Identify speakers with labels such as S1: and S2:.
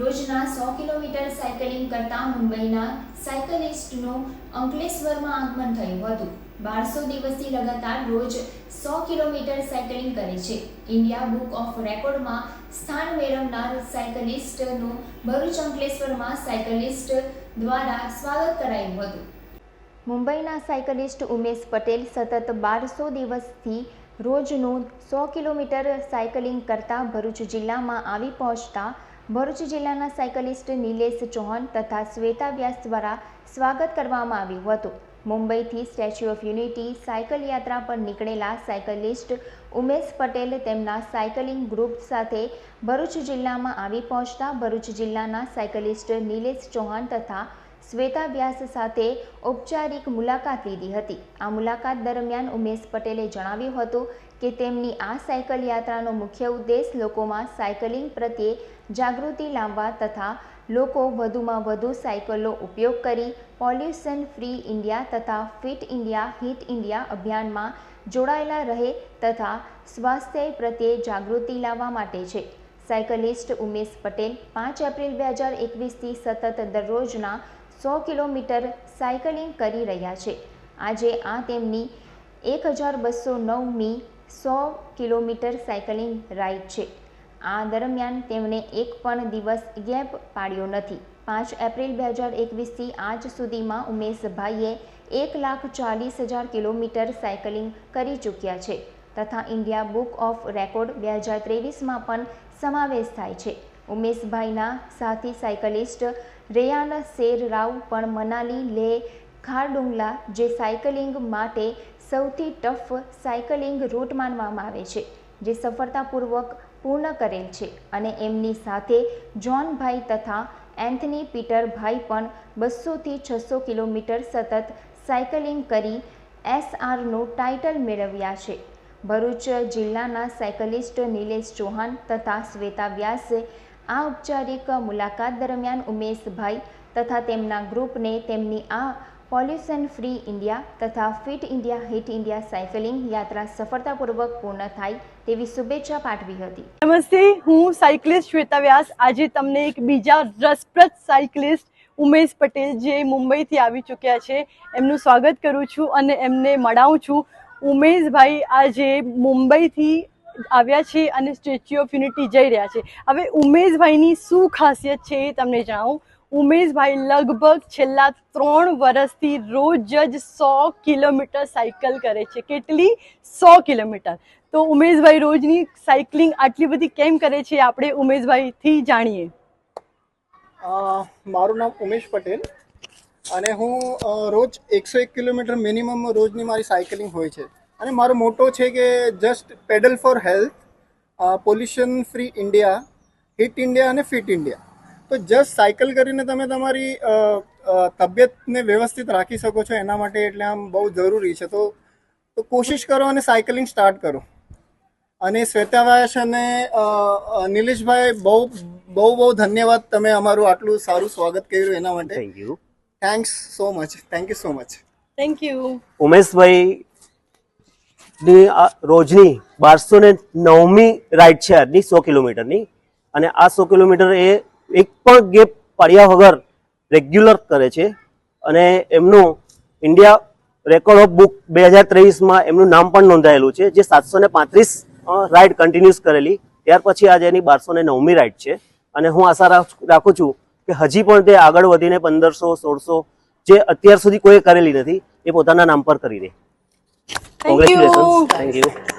S1: રોજના સો kilometre cycling કરતા મુંબઈના સાયકલિસ્ટનું અંકલેશ્વરમાં આગમન થયું હતું. બારસો દિવસથી લગાતાર રોજ સો કિલોમીટર સાયકલિંગ કરે છે. ઇન્ડિયા બુક ઓફ રેકોર્ડમાં સ્થાન મેળવનાર સાયકલિસ્ટનું ભરૂચ અંકલેશ્વરમાં સાયકલિસ્ટ દ્વારા સ્વાગત કરાયું હતું. મુંબઈના સાયકલિસ્ટ ઉમેશ પટેલ સતત બારસો દિવસથી રોજનું સો કિલોમીટર સાયકલિંગ કરતા ભરૂચ જિલ્લામાં આવી પહોંચતા ભરૂચ જિલ્લાના સાયકલિસ્ટ નિલેશ ચૌહાણ તથા શ્વેતા વ્યાસ દ્વારા સ્વાગત કરવામાં આવ્યું હતું. મુંબઈથી સ્ટેચ્યુ ઓફ યુનિટી સાયકલ યાત્રા પર નીકળેલા સાયકલિસ્ટ ઉમેશ પટેલ તેમના સાયકલિંગ ગ્રુપ સાથે ભરૂચ જિલ્લામાં આવી પહોંચતા ભરૂચ જિલ્લાના સાયકલિસ્ટ નિલેશ ચૌહાણ તથા શ્વેતા વ્યાસ સાથે ઔપચારિક મુલાકાત લીધી હતી. આ મુલાકાત દરમિયાન ઉમેશ પટેલે જણાવ્યું હતું કે તેમની આ સાયકલ યાત્રાનો મુખ્ય ઉદ્દેશ લોકોમાં સાયકલિંગ પ્રત્યે જાગૃતિ લાવવા તથા લોકો વધુમાં વધુ સાયકલનો ઉપયોગ કરી પોલ્યુશન ફ્રી ઇન્ડિયા તથા ફિટ ઇન્ડિયા, હિટ ઇન્ડિયા અભિયાનમાં જોડાયેલા રહે તથા સ્વાસ્થ્ય પ્રત્યે જાગૃતિ લાવવા માટે છે. સાયકલિસ્ટ ઉમેશ પટેલ પાંચ એપ્રિલ બે હજાર એકવીસથી સતત દરરોજના સો કિલોમીટર સાયકલિંગ કરી રહ્યા છે. આજે આ તેમની એક હજાર બસો નવમી સો કિલોમીટર સાયકલિંગ રાઇડ છે. આ દરમિયાન તેમણે એક પણ દિવસ ગેપ પાડ્યો નથી. પાંચ એપ્રિલ બે હજાર એકવીસથી આજ સુધીમાં ઉમેશભાઈએ એક લાખ ચાલીસ હજાર કિલોમીટર સાયકલિંગ કરી ચૂક્યા છે તથા ઇન્ડિયા બુક ઓફ રેકોર્ડ બે હજાર ત્રેવીસમાં પણ સમાવેશ થાય છે. ઉમેશભાઈના સાથી સાયકલિસ્ટ રેયાન શેર રાવ પણ મનાલી લેહ ખારડુંગલા, જે સાયકલિંગ માટે સૌથી ટફ સાયકલિંગ રૂટ માનવામાં આવે છે, જે સફળતાપૂર્વક પૂર્ણ કરેલ છે અને એમની સાથે જ્હોનભાઈ તથા એન્થની પીટરભાઈ પણ બસોથી છસો કિલોમીટર સતત સાયકલિંગ કરી એસઆરનું ટાઇટલ મેળવ્યા છે. ભરૂચ જિલ્લાના સાયકલિસ્ટ નિલેશ ચૌહાણ તથા શ્વેતા વ્યાસે આ ઔપચારિક મુલાકાત દરમિયાન ઉમેશભાઈ તથા તેમના ગ્રુપને તેમની આ પોલ્યુશન ફ્રી ઇન્ડિયા તથા fit India, hit India cycling યાત્રા સફળતાપૂર્વક પૂર્ણ થાય તેવી શુભેચ્છા પાઠવી હતી.
S2: નમસ્તે, હું સાયકલિસ્ટ શ્વેતા વ્યાસ. આજે તમને એક બીજા રસપ્રદ સાયકલિસ્ટ ઉમેશ પટેલ જે મુંબઈથી આવી ચૂક્યા છે, એમનું સ્વાગત કરું છું અને એમને મળાવું છું. ઉમેશભાઈ આજે મુંબઈથી આવ્યા છે અને સ્ટેચ્યુ ઓફ યુનિટી જઈ રહ્યા છે. હવે ઉમેશભાઈની શું ખાસિયત છે એ તમને જણાવું. ઉમેશભાઈ લગભગ છેલ્લા ત્રણ વર્ષથી રોજ જ સો કિલોમીટર સાયકલ કરે છે. કેટલી? સો કિલોમીટર. તો ઉમેશભાઈ રોજની સાયકલિંગ આટલી બધી કેમ કરે છે આપણે ઉમેશભાઈથી જાણીએ.
S3: મારું નામ ઉમેશ પટેલ અને હું રોજ એકસો એક કિલોમીટર મિનિમમ રોજની મારી સાયકલિંગ હોય છે. અને મારો મોટો છે કે just pedal for health pollution free India hit India અને ફિટ ઇન્ડિયા તો જસ્ટ સાયકલ કરીને તમે તમારી તબિયતને વ્યવસ્થિત રાખી શકો છો એના માટે એટલે આમ બહુ જરૂરી છે. તો તો કોશિશ કરો અને સાયકલિંગ સ્ટાર્ટ કરો. અને શ્વેતાવાસ અને નિલેશભાઈ બહુ બહુ બહુ ધન્યવાદ તમે અમારું આટલું સારું સ્વાગત કર્યું એના માટે.
S4: Thank you
S3: thanks so much thank you so much
S2: thank you
S4: Umeshbhai ની રોજની બારસો ને નવમી રાઈડ છે આજની, સો કિલોમીટરની. અને આ સો કિલોમીટર એ એક પણ ગેપ પાડ્યા વગર રેગ્યુલર કરે છે. અને એમનું ઇન્ડિયા રેકોર્ડ ઓફ બુક બે હજાર ત્રેવીસમાં એમનું નામ પણ નોંધાયેલું છે, જે સાતસો ને પાંત્રીસ રાઈડ કન્ટિન્યુઅસ કરેલી. ત્યાર પછી આજે એની બારસો ને નવમી રાઈડ છે. અને હું આશા રાખ- છું કે હજી પણ તે આગળ વધીને પંદરસો, સોળસો જે અત્યાર સુધી કોઈ કરેલી નથી, એ પોતાના નામ પર કરી દે
S2: thank you
S4: congratulation thank you